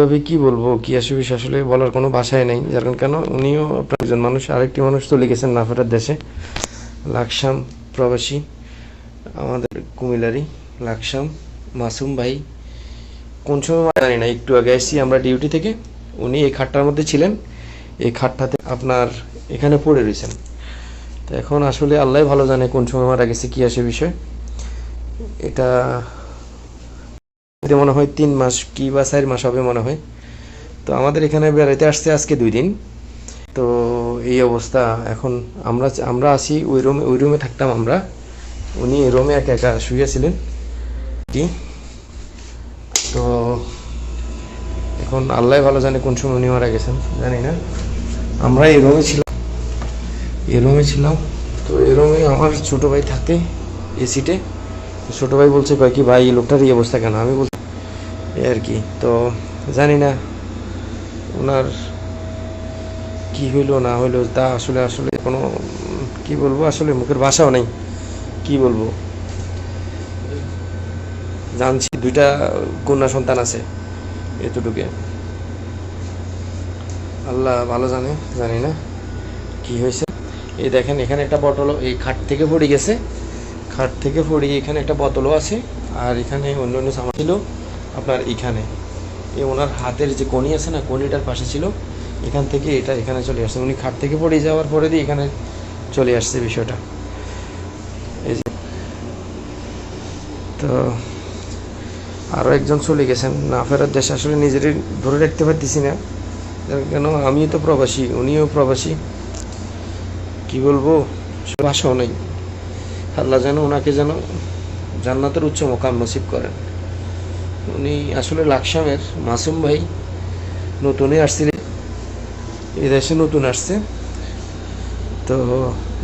তবে কি বলব, কি আসবে আসলে বলার কোনো ভাষাই নেই। যার কারণ কেন? উনিও আপনার একজন মানুষ, আরেকটি মানুষ চলে গেছেন নাফেরার দেশে। লাকসাম প্রবাসী, আমাদের কুমিল্লারি লাকসাম। মাসুম ভাই, কোন সময় জানি না, একটু আগে এসেছি আমরা ডিউটি থেকে। উনি এই খাটটার মধ্যে ছিলেন। এই খাটটাতে আপনার এখানে পড়ে রয়েছেন। তো এখন আসলে আল্লাহ ভালো জানে কোন সময় মারা গেছে, কি আসে বিষয়। এটা এটা মনে হয় তিন মাস কি বা চার মাস হবে মনে হয়। তো আমাদের এখানে বেড়াইতে আসছে আজকে দুই দিন। তো এই অবস্থা। এখন আমরা আমরা আসি ওই রুমে ওই রুমে থাকতাম আমরা। উনি এই রুমে একা একা শুয়েছিলেন কি? তো এখন আল্লাহ ভালো জানে কোন সময় উনি মারা গেছেন, জানি না। আমরা এই রুমে ছিলাম। এই রুমে ছিলাম। তো এই রুমে আমার ছোট ভাই থাকে, এই সিটে ছোট ভাই বলছে, কয় কি ভাই, এই লোকটার এই অবস্থা কেন? আমি বলছি আর কি তো জানি না ওনার কি হইল, না হইল, তা আসলে আসলে কোনো, কি বলব, আসলে মুখের ভাষাও নেই। কি বলব? জানছি দুইটা কন্যা সন্তান আছে এতটুকু। আল্লাহ ভালো জানে, জানি না কি হয়েছে। এই দেখেন, এখানে একটা বটল এই খাট থেকে পড়ে গেছে। খাট থেকে পড়ে এখানে একটা বোতলও আছে, আর এখানে অন্য অন্য সামান ছিল। আপনার এখানে। এই ওনার হাতের যে কণি আছে না কণিটার পাশে ছিল। এখান থেকে এটা এখানে চলে আসছে। উনি খাট থেকে পড়ে যাওয়ার পরে দিয়ে এখানে চলে আসছে বিষয়টা। এই যে, তো আরও একজন চলে গেছেন। না ফেরার দেশে আসলে নিজেরই ধরে রাখতে পারতেছি না। কেন? আমিও তো প্রবাসী, উনিও প্রবাসী। কি বলব? ভাষাও নেই। আল্লাহ যেন ওনাকে যেন জান্নাতের উচ্চ মোকাম নসিব করেন। উনি আসলে লাকসামের মাসুম ভাই নতুনই আসছিলেন। এই দেশে নতুন আসছে। তো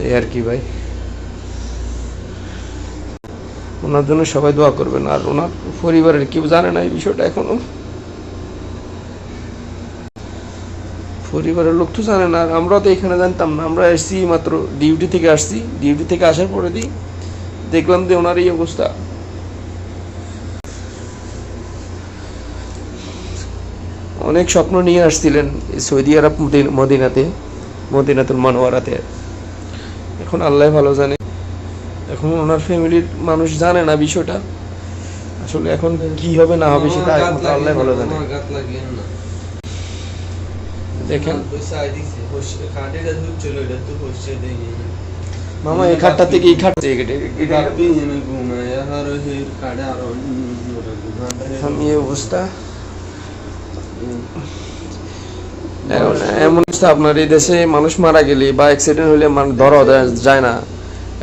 এই আর কি ভাই। ওনার জন্য সবাই দোয়া করবেন। আর ওনার পরিবারের কেউ জানে না এই বিষয়টা এখনও। পরিবারের লোক তো জানে না। আর আমরাও তো এখানে জানতাম না। আমরা এসছি মাত্র ডিউটি থেকে আসছি। ডিউটি থেকে আসার পরে দিই দেখলাম যে ওনার এই অবস্থা। অনেক স্বপ্ন নিয়ে আসছিলেন সৌদি আরব মদিনাতে মদিনাতুল মানোয়ারাতে এখন আল্লাহ ভালো জানে। এখন ওনার ফ্যামিলির মানুষ জানে না বিষয়টা। আসলে এখন কি হবে না হবে সেটা একমাত্র আল্লাহ ভালো জানে। দেখেন। মামা এই খাটটা থেকে এই খাট থেকে এই অবস্থা। এমন অবস্থা, আপনার এই দেশে মানুষ মারা গেলে বা অ্যাক্সিডেন্ট হলে মানে ধরা যায় না।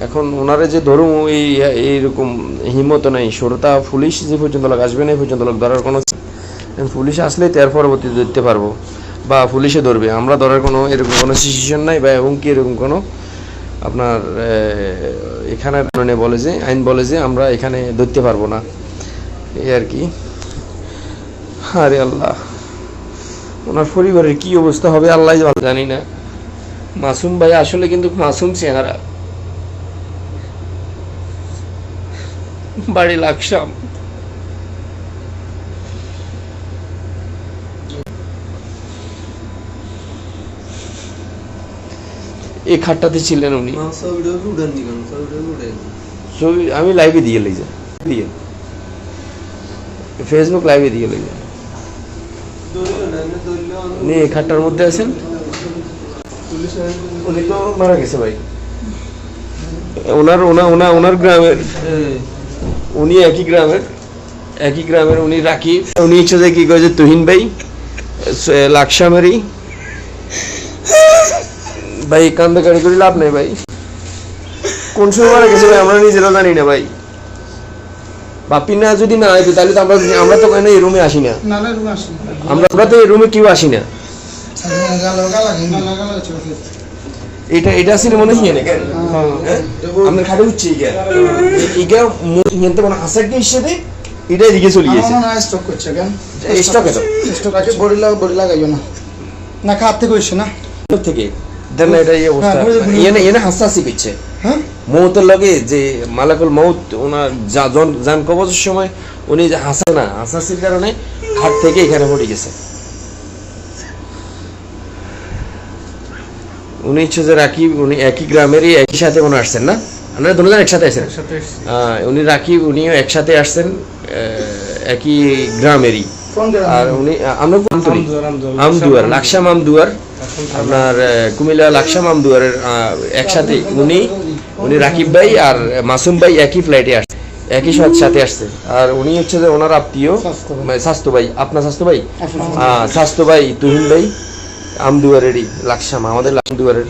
এখন ওনারে যে ধরুন, এই, এইরকম হিম্মত নেই। সরতা পুলিশ যে পর্যন্ত লোক আসবে না, এই পর্যন্ত লোক ধরার কোনো পুলিশ আসলে তার পরবর্তীতে ধরতে পারব বা পুলিশে ধরবে। আমরা ধরার কোনো এরকম কোনো সিচুয়েশন নাই বা এবং কি এরকম কোনো আপনার এখানে মানে বলে যে, আইন বলে যে আমরা এখানে ধরতে পারব না। এই আর কি। আরে আল্লাহ। ওনার পরিবারের কি অবস্থা হবে আল্লাহ ভালো জানি না। মাসুম ভাই আসলে কিন্তু মাসুম চেহারা। বাড়ি লাকসাম। এই খাটটাতে ছিলেন উনি। ছবি আমি লাইভে দিয়ে লই যা দিয়ে। ফেসবুক লাইভে দিয়ে লই যা উনি খাটটার মধ্যে আছেন? উনি তো মারা গেছে ভাই। ওনার ওনা ওনা ওনার গ্রামের উনি একই গ্রামের একই গ্রামের উনি রাখি উনি ইচ্ছে যে কি যে তুহিন ভাই লাকসামেরই ভাই কান্দা কাড়ি করে লাভ নেই ভাই। কোন সময় মারা গেছে ভাই? আমরা নিজেরা জানি না ভাই। বাপি না যদি না আইতো তাহলে তো আমরা আমরা তো কেন এই রুমে আসি না। আমরা তো এই রুমে কেউ আসি না। ছিল এটা এটা আসলে মনে হয় না কেন হ্যাঁ? আপনার খাটে উঠছে ইগা ইগা মানে আসা কি হিসেবে? এটা এদিকে চলে গেছে। না স্টক করছে কেন? স্টক এত স্টক আছে। বডি লাগা বডি লাগাইও না। না খাত থেকে হইছে না। থেকে। দেন এটা এই অবস্থা। হ্যাঁ, বুঝে- বুঝে- এনে এনে হাসাহাসি করছে। হ্যাঁ? মৌতের লগে যে মালাকুল মৌত ওনার যা- জন- জান কবজের সময় উনি যে হাসে না হাসাহাসির কারণে খাট থেকে এখানে পড়ে গেছে। উনি হচ্ছে যে রাকিব উনি একই গ্রামেরই একই সাথে মনে আসছেন না? আপনারা দুজন একসাথে আসছেন উনি রাকিব উনিও একসাথে আসছেন একই গ্রামেরই। আর উনি আমরা আমদুয়ার লাকসাম আমদুয়ার। আপনার কুমিল্লা লাকসাম আমদুয়ারের একসাথে উনি উনি রাকিব ভাই আর মাসুম ভাই একই ফ্লাইটে আসছে একই সাথে সাথে আসছে। আর উনি হচ্ছে যে ওনার আত্মীয় স্বাস্থ্য ভাই। মানে আপনার স্বাস্থ্য ভাই? আহ, স্বাস্থ্য ভাই তুহিন ভাই আমদুয়ারেরই লাকসাম আমাদের আমদুয়ারের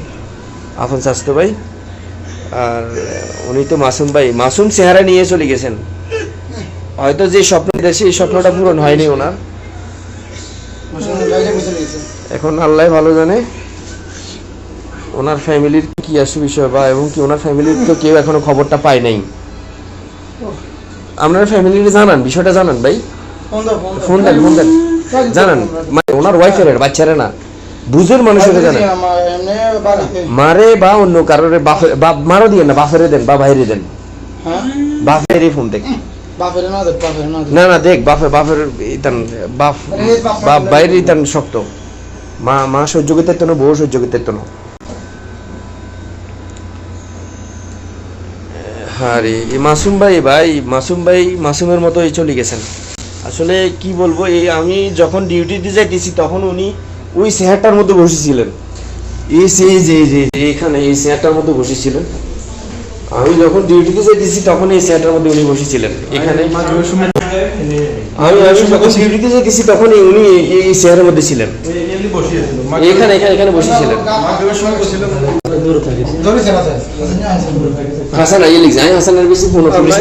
আপন স্বাস্থ্য ভাই। আর উনি তো মাসুম ভাই। মাসুম চেহারা নিয়ে চলে গেছেন। হয়তো যে স্বপ্ন এই স্বপ্নটা পূরণ হয়নি ওনার। এখন আল্লাহ ভালো জানে। ওনার ফ্যামিলির কি আসে বিষয় বা এবং কি ওনার ফ্যামিলির তো কেউ এখনও খবরটা পায় নাই? আপনার ফ্যামিলির জানান বিষয়টা জানান ভাই। ফোন দেন ফোন দেন। জানান মানে ওনার ওয়াইফের বাচ্চারা না। বুঝের মানুষের জানান। মারে বা অন্য কারোর বাপ মারও দিয়ে না বাপেরে দেন বা বাইরে দেন। হ্যাঁ? ফোন দেখ। না না দেখ। বাপে বাপের ইতান বাপ বাপ বাইরে ইতান শক্ত। মা মা সহ্য করতে তো না বউ সহ্য করতে তো না হ্যাঁ রে এই মাসুম ভাই ভাই, মাসুম ভাই, মাসুমের মতোই চলে গেছেন। আসলে কি বলব এই আমি যখন ডিউটিতে যাইতেছি, তখন উনি ওই চেহারটার মধ্যে বসেছিলেন। এই সেই যে যে এখানে এই চেহারটার মধ্যে বসেছিলেন। আমি যখন ডিউটিতে যাইতেছি, তখন এই চেহারটার মধ্যে উনি বসেছিলেন। এখানে আমি আমি যখন ডিউটিতে যেতেছি তখন উনি এই- চেয়ারের মধ্যে ছিলেন। এখানে এখানে এখানে বসেছিলেন। হাসান আইয়ে লিখছে। আমি হাসানের বেশি ফোন পুলিশ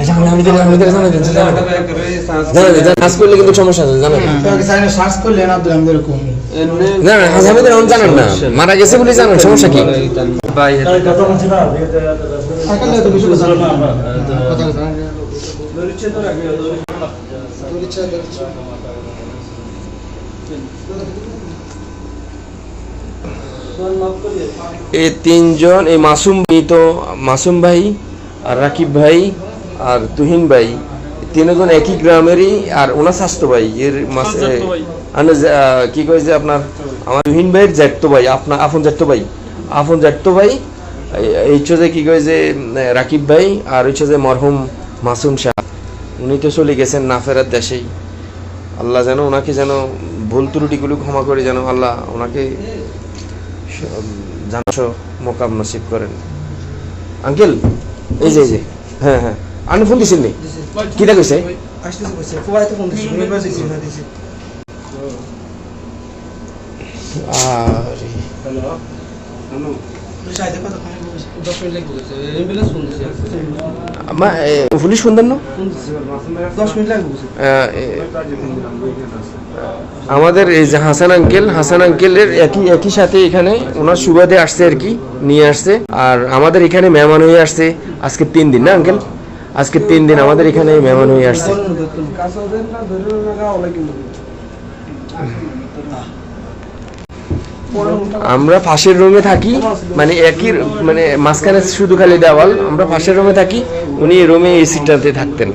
আচ্ছা আমি আমি দিলাম আমি দিলাম জানা দেন জানা দেন জানা করলে কিন্তু সমস্যা আছে জানা দেন করলে না দিলাম এরকম না না হাসামিদের অন জানেন না। মারা গেছে বলে জানেন সমস্যা কি? তো কথা না। এই তিনজন এই মাসুম তো মাসুম ভাই আর রাকিব ভাই আর তুহিন ভাই। তিনজন একই গ্রামেরই আর ওনার স্বাস্থ্য ভাই এর মাস কি কয় যে আপনার আমার তুহিন ভাইয়ের জ্যাঠতো ভাই আপনার আপন জ্যাঠতো ভাই। আপন জ্যাঠতো ভাই এই- যে কি কয় যে রাকিব ভাই আর হচ্ছে যে মরহুম মাসুম শাহ। উনি তো চলে গেছেন না ফেরার দেশেই। আল্লাহ যেন ওনাকে যেন ভুল ত্রুটিগুলো ক্ষমা করে যেন আল্লাহ ওনাকে জানস মোকাম নসিব করেন। আঙ্কেল এই যে এই যে হ্যাঁ হ্যাঁ আপনি ফোন দিছেন নি কিটা কইছে? দিছি আরে। সাইডে কথা কম বলছে 10 মিনিট লাগবে এমবিলেন্স ফোন দিছে আমা এ, পুলিশ ফোন দেন না? 10 মিনিট লাগবে বলছে আহ, এ, আমাদের এই যে হাসান আঙ্কেল হাসান আঙ্কেলের একই একই সাথে এখানে ওনার সুবাদে আসছে আর কি নিয়ে আসছে। আর আমাদের এখানে মেহমান হয়ে আসছে আজকে তিন দিন না আঙ্কেল? আজকে তিন দিন আমাদের এখানে মেহমান হয়ে আসছে। আমরা পাশের রুমে থাকি মানে একই মানে মাঝখানে শুধু খালি দেওয়াল, আমরা পাশের রুমে থাকি, উনি রুমে এসিটাতে থাকতেন।